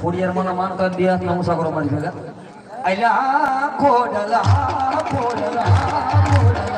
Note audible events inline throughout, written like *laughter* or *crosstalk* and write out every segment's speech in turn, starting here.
ખોડિયારમાં માનતા બે હાથના મુસાફરો મારી ભેગા. અલ્યા ખોડલા ખોડલા ખોડલા.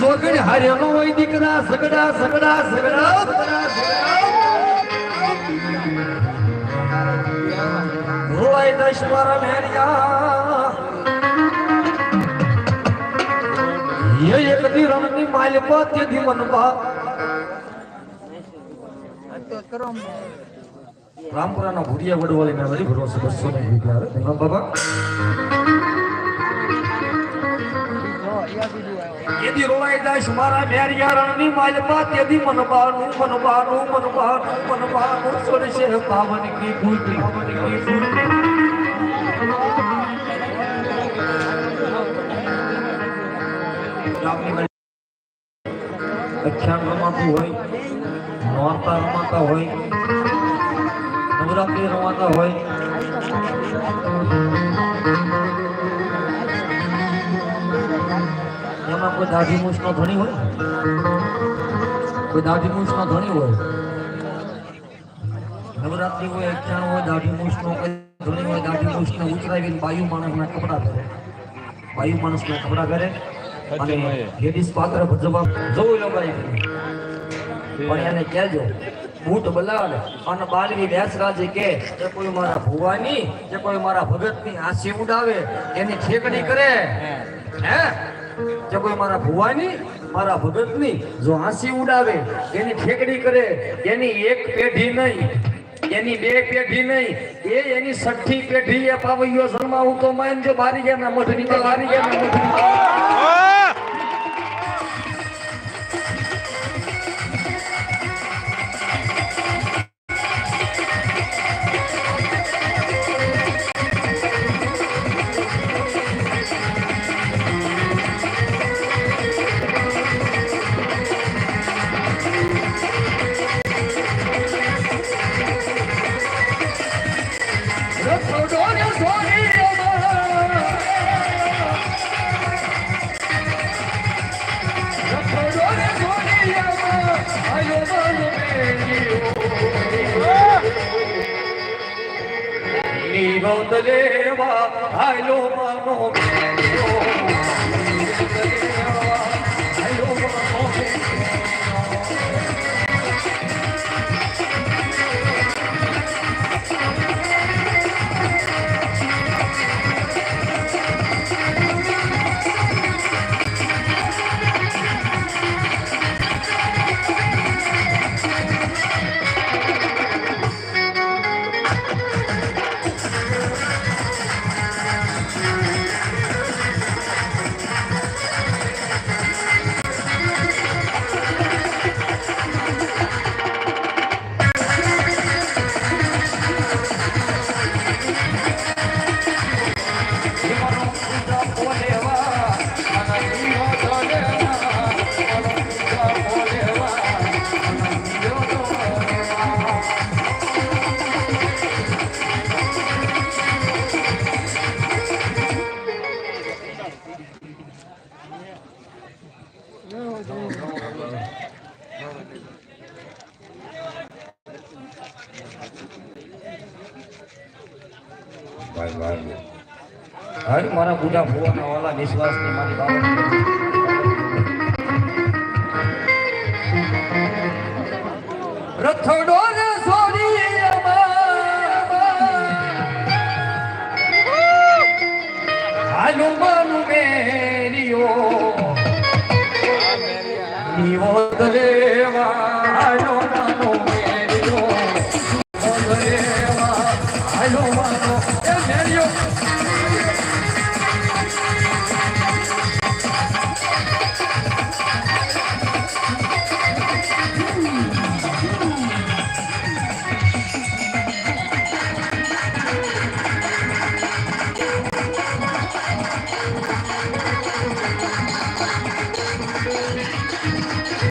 છોકરી હારેલો હોય દીકરા સગડા સગડા સગડા હોય દશ્વર મેરિયા એક દી રમની માલપા તેથી મનવા કરો રામપુરાના ભુરિયા વડવાળી મેં વળી ભરોસે બસો ને રૂપિયા આવે બાબા. એદી રોવાઈ દાશ મારા મેરિયા રણની માલપા તેદી મનબાનું મનબાનું મનબાનું મનબાનું. છોડશે પાવન કી ભૂતિ, પાવન કી ભૂતિ. અખ્યાન રમાતું હોય નોરતા રમાતા હોય. નવરાત્રી રમાતા હોય. એમાં કોઈ દાઢી મૂછનો ધણી હોય? કોઈ દાઢી મૂછનો ધણી હોય? નવરાત્રી હોય અખ્યાણ હોય દાઢી મૂછનો ધણી હોય દાઢી મૂછને ઉતરાવીને બાયુ માણસના કપડા કરે બાયુ માણસના કપડા કરે અને લેડીઝ પાત્ર ભજવા જવું લો પણ એને કહેજો. બૂટ બલાડ અને બાલવી બેસરાજી કે જે કોઈ મારા ભુવાની, જે કોઈ મારા ભગતની હાંસી ઉડાવે, એની ઠેકડી કરે. હે? જે કોઈ મારા ભુવાની, મારા ભગતની જો હાંસી ઉડાવે, એની ઠેકડી કરે. એની એક પેઢી નહીં, એની બે પેઢી નહીં, એ એની છઠ્ઠી પેઢી એ પાવૈયો જન્માવું તો માન જો બારી ગયા મઠ નીકળ બારી ગયા. મઠ નીકળ દેવા હાલો માનો મેલ્યો. ભાઈ ભાઈ હાલ મારા બુઢા ભુવાના વાલા વિશ્વાસની મારી વાત રથડો રે સોરી હાલું માનું મેરિયો. Bye. *laughs*